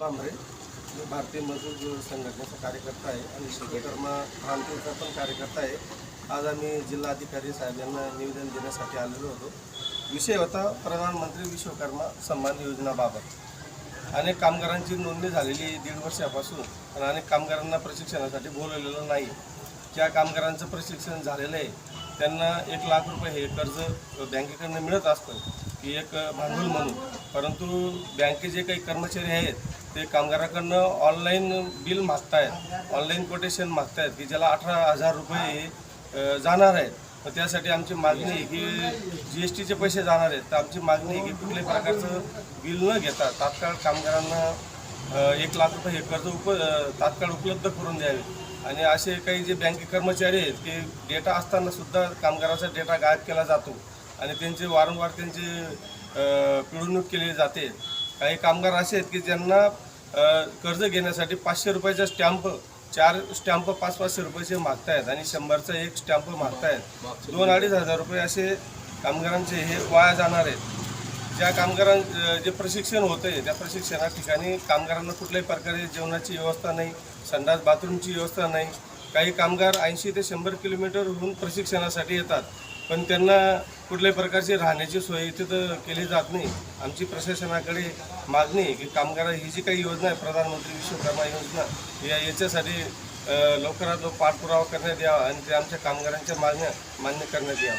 बांबरे मी भारतीय मजदूर संघटनेचा कार्यकर्ता आहे आणि विश्वकर्मा क्रांतीचा पण कार्यकर्ता आहे. आज आम्ही जिल्हाधिकारी साहेब यांना निवेदन देण्यासाठी आलेलो होतो. विषय होता प्रधानमंत्री विश्वकर्मा सन्मान योजनाबाबत. अनेक कामगारांची नोंदणी झालेली दीड वर्षापासून पण अनेक कामगारांना प्रशिक्षणासाठी बोलवलेलं नाही. ज्या कामगारांचं प्रशिक्षण झालेलं आहे त्यांना एक लाख रुपये हे कर्ज बँकेकडनं मिळत असतं की एक भांडवल म्हणून. परंतु बँकेचे जे काही कर्मचारी आहेत ते कामगाराकडनं ऑनलाईन बिल मागतायत ऑनलाईन कोटेशन मागतायत की ज्याला अठरा हजार रुपये जाणार आहेत. तर त्यासाठी आमची मागणी आहे की जी एस टीचे पैसे जाणार आहेत. तर आमची मागणी आहे की कुठल्याही प्रकारचं बिल न घेता तात्काळ कामगारांना एक लाख रुपये हे कर्ज उप तात्काळ उपलब्ध करून द्यावे. आणि असे काही जे बँके कर्मचारी आहेत ते डेटा असताना सुद्धा कामगाराचा डेटा गायब केला जातो. आणि त्यांचे वारंवार त्यांची पिळवणूक केली जाते. काही कामगार असे आहेत की ज्यांना कर्ज घेण्यासाठी पाचशे रुपयाचा स्टॅम्प चार स्टॅम्प पाच पाचशे रुपयाचे मागतायत आणि शंभरचा एक स्टॅम्प मागतायत. दोन अडीच हजार रुपये असे कामगारांचे हे वाया जाणार आहेत. ज्या कामगारां जे प्रशिक्षण होतं आहे त्या प्रशिक्षणा ठिकाणी कामगारांना कुठल्याही प्रकारे जेवणाची व्यवस्था नाही संडास बाथरूमची व्यवस्था नाही. काही कामगार ऐंशी ते शंभर किलोमीटरहून प्रशिक्षणासाठी येतात. पण त्यांना कुठल्याही प्रकारची राहण्याची सोय तिथं केली जात नाही. आमची प्रशासनाकडे मागणी आहे की कामगार ही जी काही योजना आहे प्रधानमंत्री विश्वकर्मा योजना या याच्यासाठी लवकरात लवकर पाठपुरावा करण्यात यावा आणि ते आमच्या कामगारांच्या मागण्या मान्य करण्यात यावा.